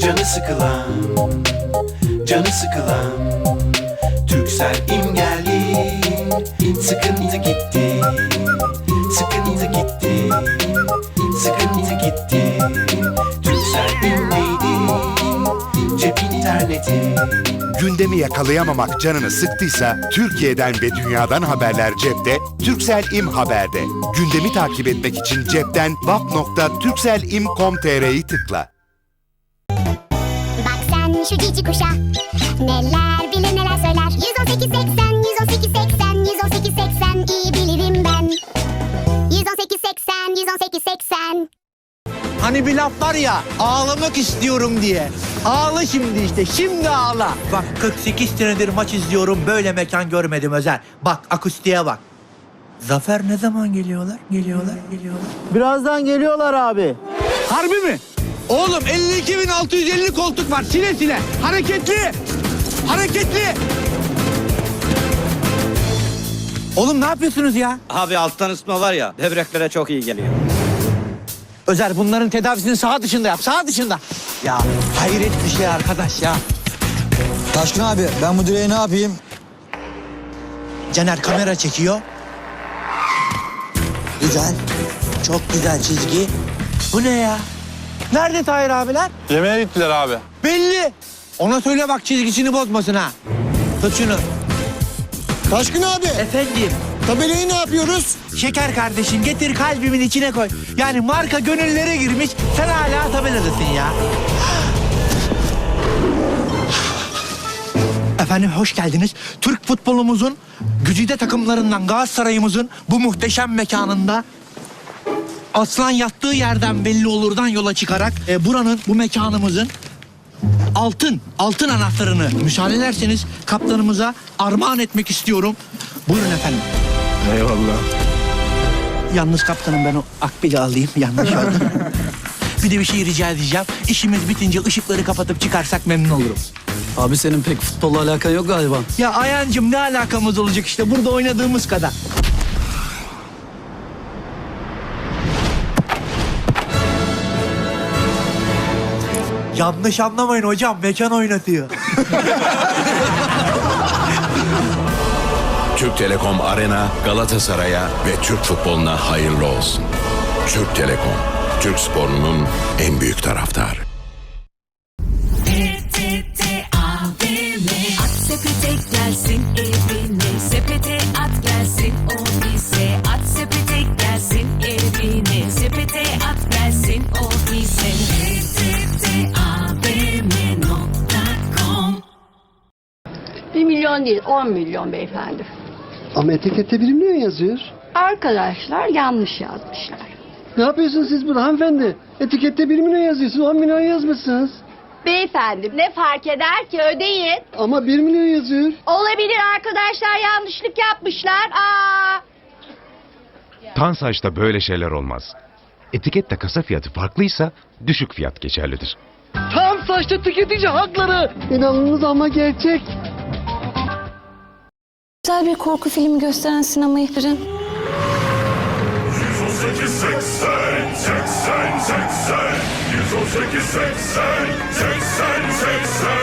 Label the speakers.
Speaker 1: Canı sıkılan Canı sıkılan Türksel imgelli Sıkıntı gitti Sıkıntı gitti Sıkıntı gitti Türksel imleydi Cep interneti
Speaker 2: Gündemi yakalayamamak canını sıktıysa Türkiye'den ve dünyadan haberler cepte, Türksel İm Haber'de. Gündemi takip etmek için cepten vap.turkselim.com.tr'yi tıkla.
Speaker 3: Şu cici kuşa Neler bilir neler söyler 118 80 118 80 118 80 iyi bilirim ben 118 80 118 80
Speaker 4: Hani bir laf var ya ağlamak istiyorum diye. Ağla şimdi işte şimdi ağla. Bak 48 senedir maç izliyorum böyle mekan görmedim Özer. Bak akustiğe bak. Zafer ne zaman geliyorlar? Geliyorlar, geliyorlar.
Speaker 5: Birazdan geliyorlar abi.
Speaker 4: Harbi mi? Oğlum 52.650 koltuk var sile sile. Hareketli. Hareketli. Oğlum ne yapıyorsunuz ya?
Speaker 6: Abi alttan ısıtma var ya böbreklere çok iyi geliyor.
Speaker 4: Özer bunların tedavisini sağ dışında yap sağ dışında. Ya hayret bir şey arkadaş ya.
Speaker 5: Taşkın abi ben bu direği ne yapayım?
Speaker 4: Caner kamera çekiyor.
Speaker 5: Güzel. Çok güzel çizgi.
Speaker 4: Bu ne ya? Nerede Tahir abiler?
Speaker 7: Yemeğe gittiler abi.
Speaker 4: Belli. Ona söyle bak çizgisini bozmasın ha. Tut şunu.
Speaker 5: Taşkın abi
Speaker 4: Efendim.
Speaker 5: tabelayı ne yapıyoruz?
Speaker 4: Şeker kardeşim getir kalbimin içine koy. Yani marka gönüllere girmiş. Sen hala tabeladasın ya. Efendim hoş geldiniz. Türk futbolumuzun güzide takımlarından Galatasaray'ımızın bu muhteşem mekanında aslan yattığı yerden belli olurdan yola çıkarak e, buranın bu mekanımızın altın altın anahtarını müsaade ederseniz kaptanımıza armağan etmek istiyorum. Buyurun efendim.
Speaker 7: Eyvallah.
Speaker 4: Yalnız kaptanım ben o akbili alayım yanlış oldu. bir de bir şey rica edeceğim. İşimiz bitince ışıkları kapatıp çıkarsak memnun olurum.
Speaker 5: Abi senin pek futbolla alakan yok galiba.
Speaker 4: Ya Ayancım ne alakamız olacak işte burada oynadığımız kadar. Yanlış anlamayın hocam mekan oynatıyor.
Speaker 8: Türk Telekom Arena Galatasaray'a ve Türk futboluna hayırlı olsun. Türk Telekom, Türk sporunun en büyük taraftarı.
Speaker 9: Milyon değil 10 milyon beyefendi.
Speaker 10: Ama etikette 1 milyon yazıyor.
Speaker 9: Arkadaşlar yanlış yazmışlar.
Speaker 10: Ne yapıyorsunuz siz burada hanımefendi? Etikette 1 milyon yazıyorsunuz, 10 milyon yazmışsınız.
Speaker 9: Beyefendi ne fark eder ki ödeyin.
Speaker 10: Ama 1 milyon yazıyor.
Speaker 9: Olabilir arkadaşlar yanlışlık yapmışlar. Aa.
Speaker 11: Tansaç'ta böyle şeyler olmaz. Etikette kasa fiyatı farklıysa düşük fiyat geçerlidir.
Speaker 10: Tam saçta tüketici hakları. İnanılmaz ama gerçek.
Speaker 12: Güzel bir korku filmi gösteren sinemayı birin.
Speaker 8: 118 80 80 80 118 80 80 80 80 80